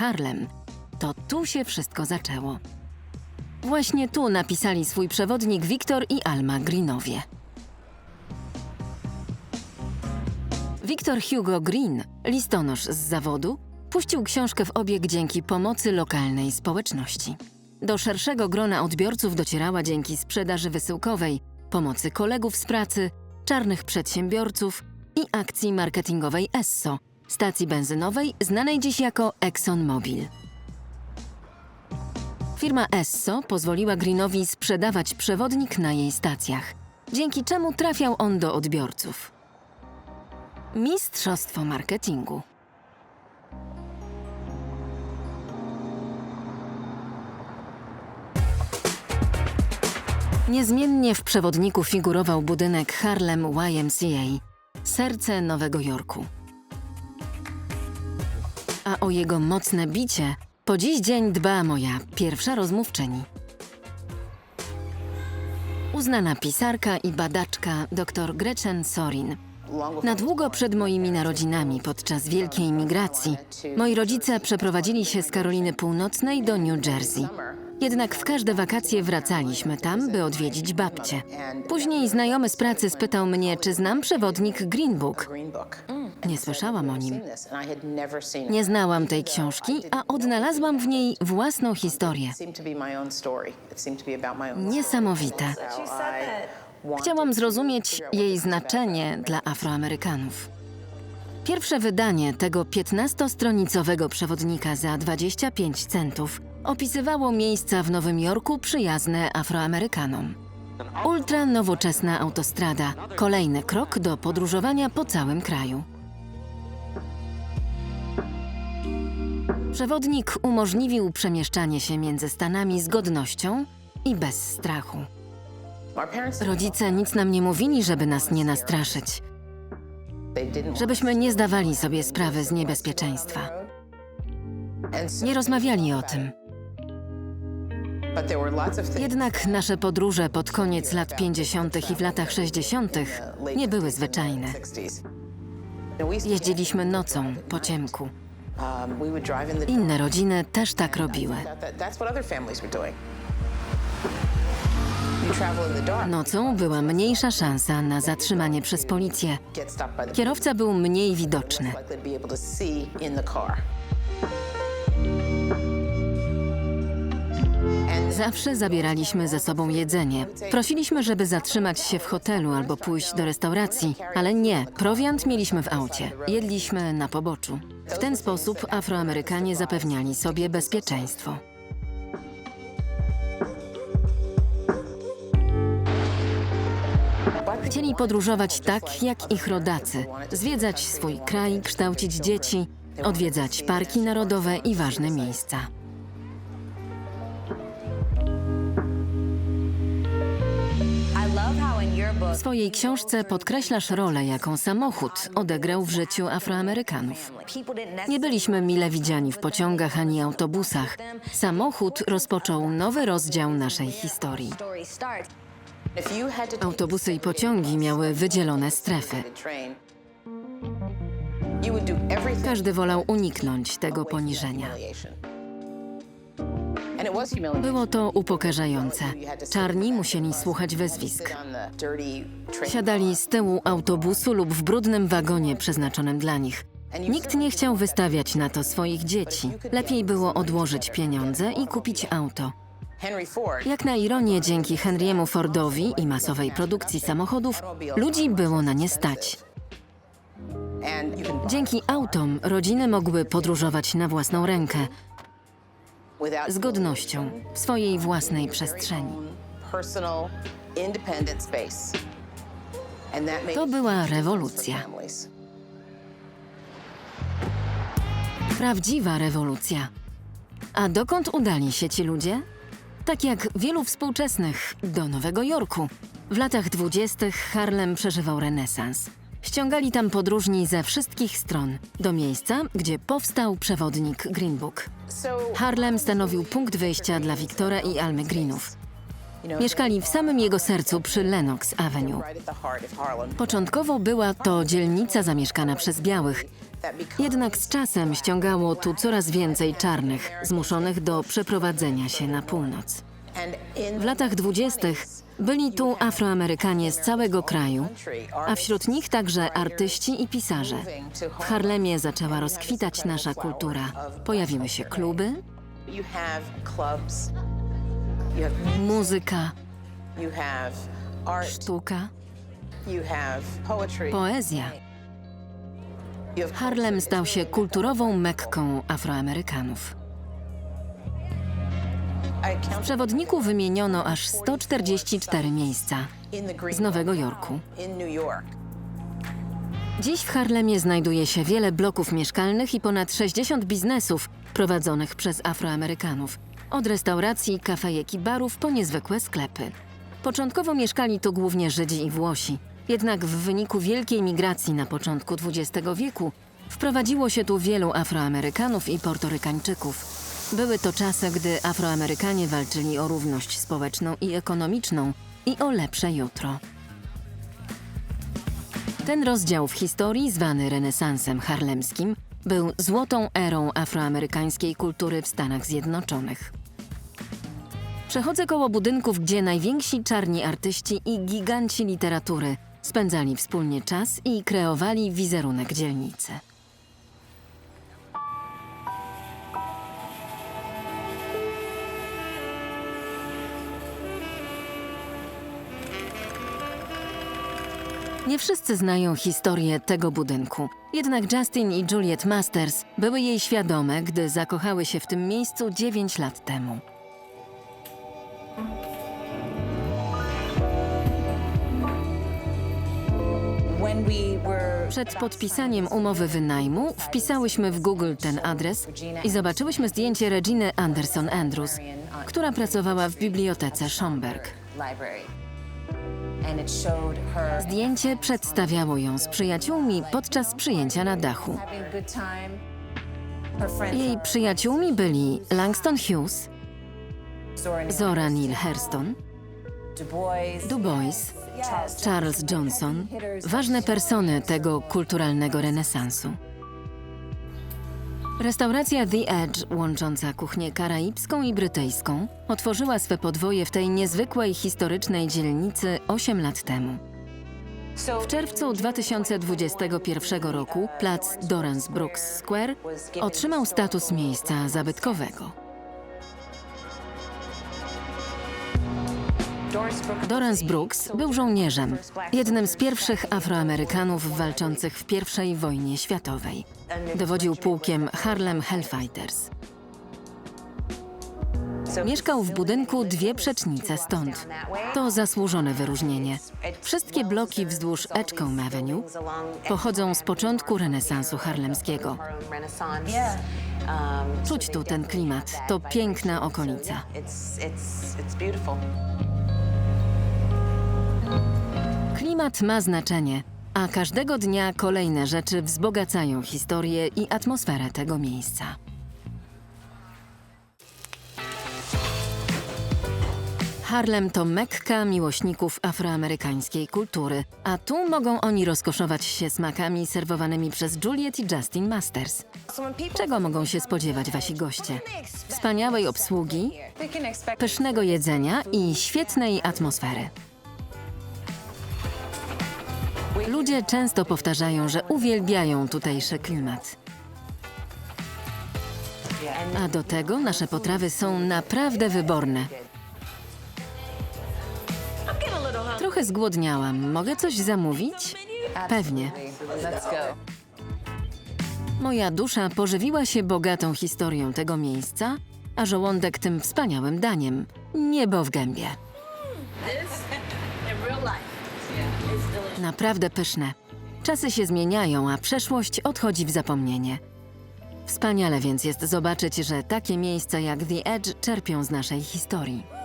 Harlem, to tu się wszystko zaczęło. Właśnie tu napisali swój przewodnik Wiktor i Alma Greenowie. Wiktor Hugo Green, listonosz z zawodu, puścił książkę w obieg dzięki pomocy lokalnej społeczności. Do szerszego grona odbiorców docierała dzięki sprzedaży wysyłkowej, pomocy kolegów z pracy, czarnych przedsiębiorców i akcji marketingowej Esso, stacji benzynowej znanej dziś jako ExxonMobil. Firma Esso pozwoliła Greenowi sprzedawać przewodnik na jej stacjach, dzięki czemu trafiał on do odbiorców. Mistrzostwo marketingu. Niezmiennie w przewodniku figurował budynek Harlem YMCA, serce Nowego Jorku. A o jego mocne bicie po dziś dzień dba moja pierwsza rozmówczyni. Uznana pisarka i badaczka dr Gretchen Sorin. Na długo przed moimi narodzinami podczas wielkiej migracji moi rodzice przeprowadzili się z Karoliny Północnej do New Jersey. Jednak w każde wakacje wracaliśmy tam, by odwiedzić babcię. Później znajomy z pracy spytał mnie, czy znam przewodnik Green Book. Nie słyszałam o nim. Nie znałam tej książki, a odnalazłam w niej własną historię. Niesamowite. Chciałam zrozumieć jej znaczenie dla Afroamerykanów. Pierwsze wydanie tego 15-stronicowego przewodnika za 25 centów opisywało miejsca w Nowym Jorku przyjazne Afroamerykanom. Ultra nowoczesna autostrada kolejny krok do podróżowania po całym kraju. Przewodnik umożliwił przemieszczanie się między Stanami z godnością i bez strachu. Rodzice nic nam nie mówili, żeby nas nie nastraszyć, żebyśmy nie zdawali sobie sprawy z niebezpieczeństwa. Nie rozmawiali o tym. Jednak nasze podróże pod koniec lat 50. i w latach 60. nie były zwyczajne. Jeździliśmy nocą po ciemku. Inne rodziny też tak robiły. Nocą była mniejsza szansa na zatrzymanie przez policję. Kierowca był mniej widoczny. Zawsze zabieraliśmy ze sobą jedzenie. Prosiliśmy, żeby zatrzymać się w hotelu albo pójść do restauracji, ale nie, prowiant mieliśmy w aucie. Jedliśmy na poboczu. W ten sposób Afroamerykanie zapewniali sobie bezpieczeństwo. Chcieli podróżować tak jak ich rodacy, zwiedzać swój kraj, kształcić dzieci, odwiedzać parki narodowe i ważne miejsca. W swojej książce podkreślasz rolę, jaką samochód odegrał w życiu Afroamerykanów. Nie byliśmy mile widziani w pociągach ani autobusach. Samochód rozpoczął nowy rozdział naszej historii. Autobusy i pociągi miały wydzielone strefy. Każdy wolał uniknąć tego poniżenia. Było to upokarzające. Czarni musieli słuchać wezwisk. Siadali z tyłu autobusu lub w brudnym wagonie przeznaczonym dla nich. Nikt nie chciał wystawiać na to swoich dzieci. Lepiej było odłożyć pieniądze i kupić auto. Jak na ironię, dzięki Henry'emu Fordowi i masowej produkcji samochodów, ludzi było na nie stać. Dzięki autom rodziny mogły podróżować na własną rękę, z godnością, w swojej własnej przestrzeni. To była rewolucja. Prawdziwa rewolucja. A dokąd udali się ci ludzie? Tak jak wielu współczesnych, do Nowego Jorku. W latach dwudziestych Harlem przeżywał renesans. Ściągali tam podróżni ze wszystkich stron, do miejsca, gdzie powstał przewodnik Green Book. Harlem stanowił punkt wyjścia dla Wiktora i Almy Greenów. Mieszkali w samym jego sercu przy Lenox Avenue. Początkowo była to dzielnica zamieszkana przez białych, Jednak z czasem ściągało tu coraz więcej czarnych, zmuszonych do przeprowadzenia się na północ. W latach dwudziestych byli tu Afroamerykanie z całego kraju, a wśród nich także artyści i pisarze. W Harlemie zaczęła rozkwitać nasza kultura. Pojawiły się kluby, muzyka, sztuka, poezja. Harlem stał się kulturową mekką Afroamerykanów. W przewodniku wymieniono aż 144 miejsca z Nowego Jorku. Dziś w Harlemie znajduje się wiele bloków mieszkalnych i ponad 60 biznesów prowadzonych przez Afroamerykanów. Od restauracji, kafejek i barów po niezwykłe sklepy. Początkowo mieszkali tu głównie Żydzi i Włosi. Jednak w wyniku wielkiej migracji na początku XX wieku wprowadziło się tu wielu Afroamerykanów i Portorykańczyków. Były to czasy, gdy Afroamerykanie walczyli o równość społeczną i ekonomiczną i o lepsze jutro. Ten rozdział w historii, zwany renesansem harlemskim, był złotą erą afroamerykańskiej kultury w Stanach Zjednoczonych. Przechodzę koło budynków, gdzie najwięksi czarni artyści i giganci literatury spędzali wspólnie czas i kreowali wizerunek dzielnicy. Nie wszyscy znają historię tego budynku. Jednak Justin i Juliet Masters były jej świadome, gdy zakochały się w tym miejscu 9 lat temu. Przed podpisaniem umowy wynajmu wpisałyśmy w Google ten adres i zobaczyłyśmy zdjęcie Reginy Anderson Andrews, która pracowała w bibliotece Schomburg. Zdjęcie przedstawiało ją z przyjaciółmi podczas przyjęcia na dachu. Jej przyjaciółmi byli Langston Hughes, Zora Neale Hurston, Du Bois, Du Bois, Charles Johnson, ważne persony tego kulturalnego renesansu. Restauracja The Edge, łącząca kuchnię karaibską i brytyjską, otworzyła swe podwoje w tej niezwykłej historycznej dzielnicy 8 lat temu. W czerwcu 2021 roku plac Dorans Brooks Square otrzymał status miejsca zabytkowego. Dorans Brooks był żołnierzem, jednym z pierwszych Afroamerykanów walczących w I wojnie światowej. Dowodził pułkiem Harlem Hellfighters. Mieszkał w budynku dwie przecznice stąd. To zasłużone wyróżnienie. Wszystkie bloki wzdłuż Edgecombe Avenue pochodzą z początku renesansu harlemskiego. Czuć tu ten klimat. To piękna okolica. Klimat ma znaczenie, a każdego dnia kolejne rzeczy wzbogacają historię i atmosferę tego miejsca. Harlem to mekka miłośników afroamerykańskiej kultury, a tu mogą oni rozkoszować się smakami serwowanymi przez Juliet i Justin Masters. Czego mogą się spodziewać wasi goście? Wspaniałej obsługi, pysznego jedzenia i świetnej atmosfery. Ludzie często powtarzają, że uwielbiają tutejszy klimat. A do tego nasze potrawy są naprawdę wyborne. Trochę zgłodniałam. Mogę coś zamówić? Pewnie. Moja dusza pożywiła się bogatą historią tego miejsca, a żołądek tym wspaniałym daniem. Niebo w gębie. Naprawdę pyszne. Czasy się zmieniają, a przeszłość odchodzi w zapomnienie. Wspaniale więc jest zobaczyć, że takie miejsca jak The Edge czerpią z naszej historii.